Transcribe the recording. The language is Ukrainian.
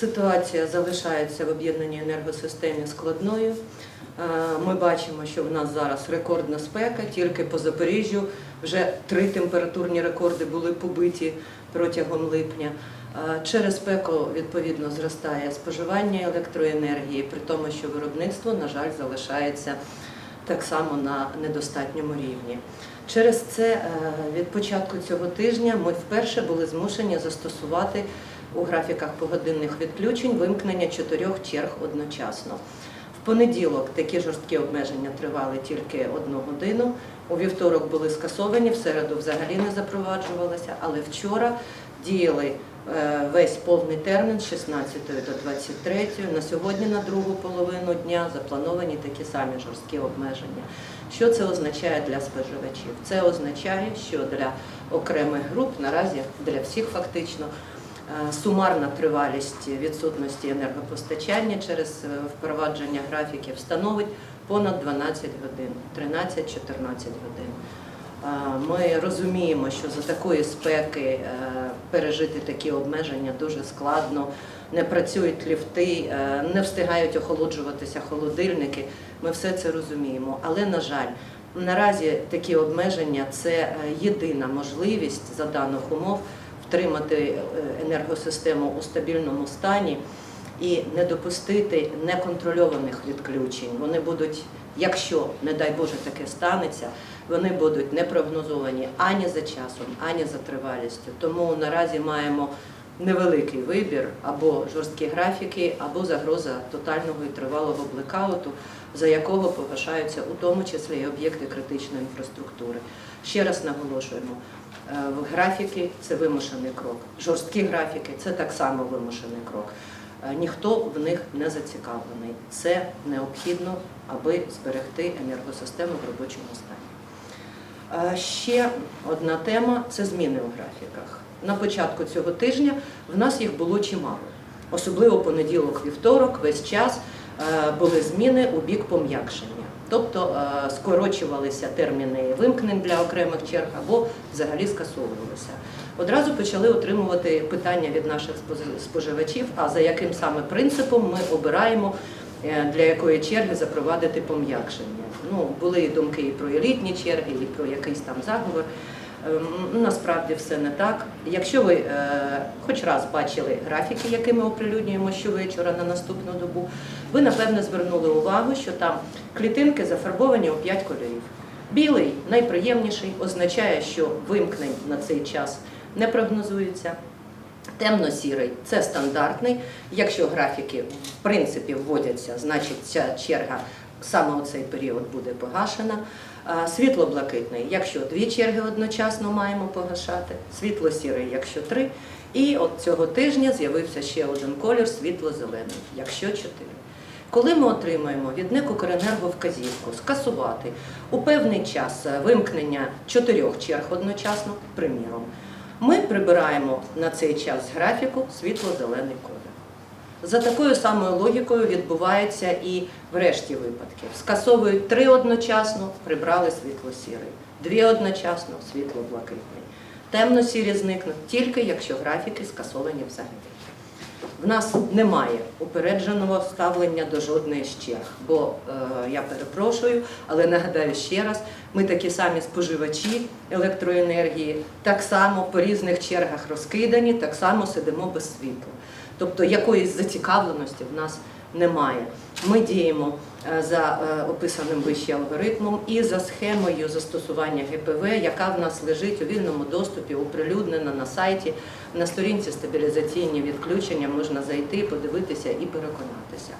ситуація залишається в об'єднаній енергосистемі складною. Е, Ми бачимо, що в нас зараз рекордна спека, тільки по Запоріжжю вже три температурні рекорди були побиті протягом липня. Е, Через спеку відповідно зростає споживання електроенергії, при тому, що виробництво, на жаль, залишається так само на недостатньому рівні. Через це е, від початку цього тижня ми вперше були змушені застосувати у графіках погодинних відключень вимкнення чотирьох черг одночасно. В понеділок такі жорсткі обмеження тривали тільки одну годину. У вівторок були скасовані, в середу взагалі не запроваджувалися, але вчора діяли е, весь повний термін з 16 до 23. На сьогодні, на другу половину дня, заплановані такі самі жорсткі обмеження. Що це означає для споживачів? Це означає, що для окремих груп, наразі для всіх фактично, сумарна тривалість відсутності енергопостачання через е, впровадження графіків становить понад 12 годин, 13-14 годин. Е, Ми розуміємо, що за такої спеки е, пережити такі обмеження дуже складно. Не працюють ліфти, е, не встигають охолоджуватися холодильники. Ми все це розуміємо. Але на жаль, наразі такі обмеження це е, єдина можливість за даних умов втримати е, енергосистему у стабільному стані і не допустити неконтрольованих відключень. Вони будуть, якщо, не дай Боже, таке станеться, вони будуть не прогнозовані ані за часом, ані за тривалістю. Тому наразі маємо невеликий вибір або жорсткі графіки, або загроза тотального і тривалого блекауту, за якого погашаються у тому числі і об'єкти критичної інфраструктури. Ще раз наголошуємо. е, Графіки це вимушений крок. Жорсткі графіки це так само вимушений крок. Е, Ніхто в них не зацікавлений. Це необхідно, аби зберегти енергосистему в робочому стані. Е, Ще одна тема це зміни у графіках. На початку цього тижня в нас їх було чимало. Особливо понеділок, вівторок, весь час е, були зміни у бік пом'якшення. Тобто е, скорочувалися терміни вимкнень для окремих черг або взагалі скасовувалися. Одразу почали отримувати питання від наших споживачів, а за яким саме принципом ми обираємо для якої черги запровадити пом'якшення. Ну, були і думки і про елітні черги, і про якийсь там заговор. Ем, ну, Насправді все не так. Якщо ви е, хоч раз бачили графіки, які ми оприлюднюємо щовечора на наступну добу, ви напевне звернули увагу, що там клітинки зафарбовані у 5 кольорів. Білий найприємніший, означає, що вимкнень на цей час не прогнозується. Темно-сірий це стандартний. Якщо графіки в принципі вводяться, значить ця черга саме у цей період буде погашена. Світло-блакитний, якщо дві черги одночасно маємо погашати, світло-сірий, якщо три. І от цього тижня з'явився ще один колір світло-зелений, якщо чотири. Коли ми отримаємо від НЕК «Укренерго» вказівку скасувати у певний час вимкнення чотирьох черг одночасно, приміром, ми прибираємо на цей час графіку світло-зелений колір. За такою самою логікою відбувається і в решті випадків. Скасовують три одночасно, прибрали світло-сірий, дві одночасно світло-блакитний. Темно-сірі зникнуть тільки якщо графіки скасовані взагалі. В нас немає упередженого ставлення до жодної з черг, бо е, я перепрошую, але нагадаю ще раз, ми такі самі споживачі електроенергії, так само по різних чергах розкидані, так само сидимо без світла. Тобто якоїсь зацікавленості в нас немає. Ми діємо е, за е, описаним вище алгоритмом і за схемою застосування ГПВ, яка в нас лежить у вільному доступі, оприлюднена на сайті. На сторінці стабілізаційні відключення можна зайти, подивитися і переконатися.